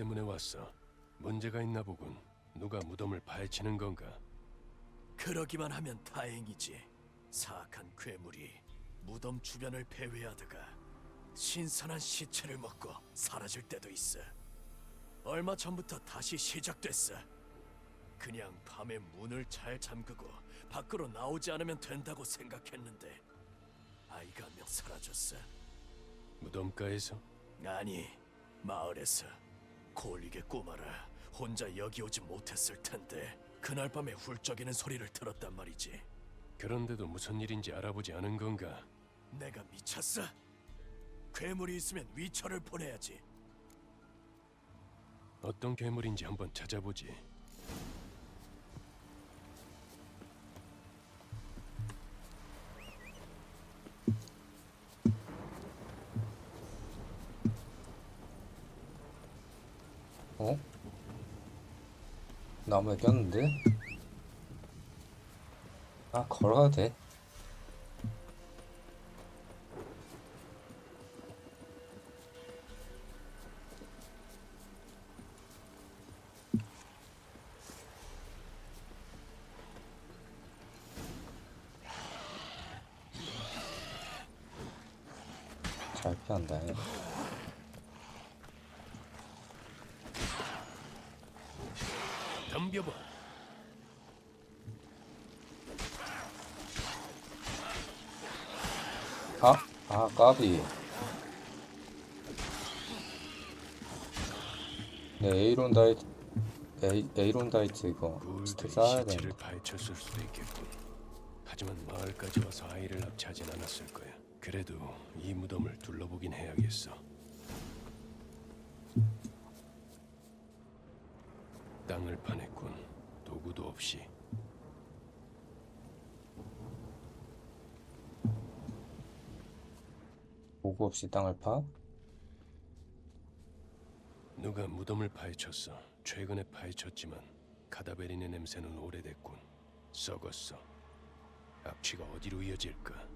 때문에 왔어. 문제가 있나 보군. 누가 무덤을 파헤치는 건가? 그러기만 하면 다행이지. 사악한 괴물이 무덤 주변을 배회하다가 신선한 시체를 먹고 사라질 때도 있어. 얼마 전부터 다시 시작됐어. 그냥 밤에 문을 잘 잠그고 밖으로 나오지 않으면 된다고 생각했는데 아이가 한명 사라졌어. 무덤가에서? 아니, 마을에서 콜리게 꼬마라 혼자 여기 오지 못했을 텐데 그날 밤에 훌쩍이는 소리를 들었단 말이지. 그런데도 무슨 일인지 알아보지 않은 건가? 내가 미쳤어? 괴물이 있으면 위처를 보내야지. 어떤 괴물인지 한번 찾아보지. 어? 나무에 꼈는데? 아 걸어가도 돼 잘 피한다 덤벼봐. 아, 아, 까비. 네, 에이론 다이트, 에이, 에이론 다이트 이거 쌓아야 시체를 되는데. 파헤쳤을 수도 있겠군. 하지만 마을까지 와서 아이를 납치하진 않았을 거야. 그래도 이 무덤을 둘러보긴 해야겠어. 땅을 파냈 군. 도구도 없이. 보고 없이 땅을 파? 누가 무덤을 파헤쳤어. 최근에 파헤쳤지만 카다베린의 냄새는 오래됐군. 썩었어. 악취가 어디로 이어질까?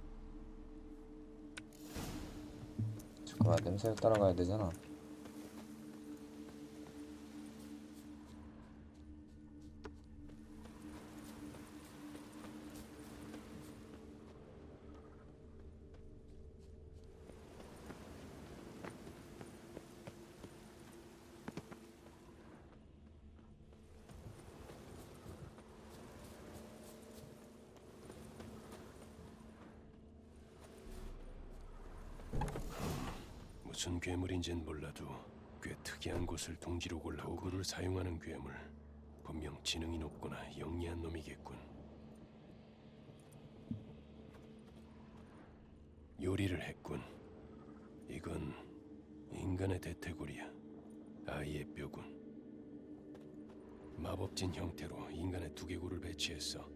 잠깐만, 냄새를 따라가야 되잖아. 무슨 괴물인지는 몰라도 꽤 특이한 곳을 둥지로 골라 도구를 사용하는 괴물. 분명 지능이 높거나 영리한 놈이겠군. 요리를 했군. 이건 인간의 대퇴골이야. 아이의 뼈군. 마법진 형태로 인간의 두개골을 배치했어.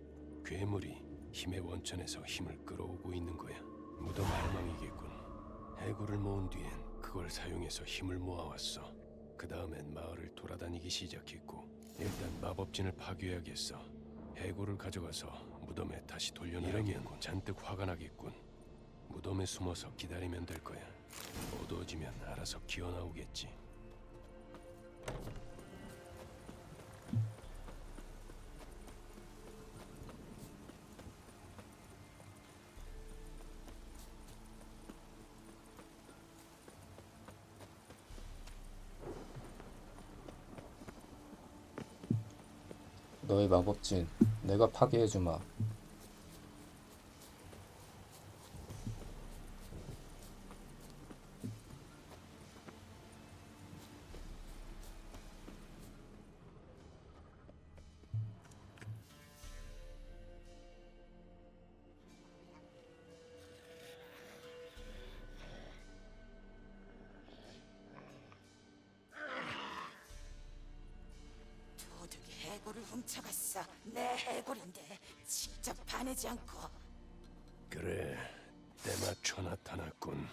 괴물이 힘의 원천에서 힘을 끌어오고 있는 거야. 무덤 알망이겠군. 해골을 모은 뒤엔 그걸 사용해서 힘을 모아왔어. 그 다음엔 마을을 돌아다니기 시작했고 일단 마법진을 파괴해야겠어. 해골을 가져가서 무덤에 다시 돌려놓으면 잔뜩 화가 나겠군. 무덤에 숨어서 기다리면 될 거야. 어두워지면 알아서 기어 나오겠지. 너의 마법진, 내가 파괴해주마. 훔쳐갔어. 내 해골인데 직접 파내지 않고 그래, 때맞춰 나타났군.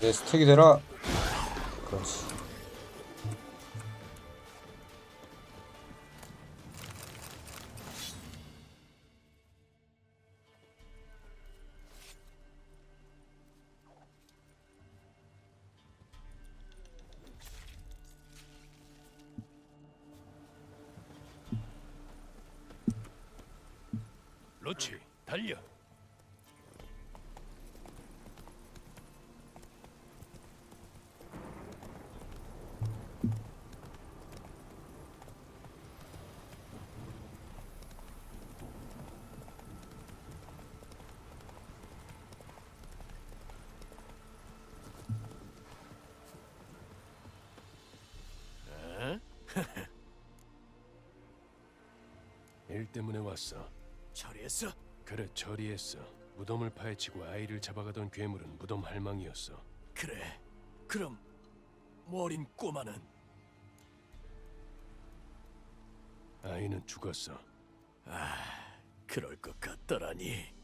내 스택이 되라. 그렇지. 달려. 때문에 왔어. 처리했어? 그래 처리했어. 무덤을 파헤치고 아이를 잡아가던 괴물은 무덤 할망이었어. 그래. 그럼 머린 꼬마는 아이는 죽었어. 그럴 것 같더라니.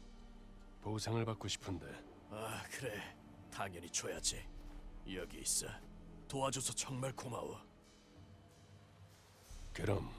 보상을 받고 싶은데 아 그래. 당연히 줘야지. 여기 있어. 도와줘서 정말 고마워. 그럼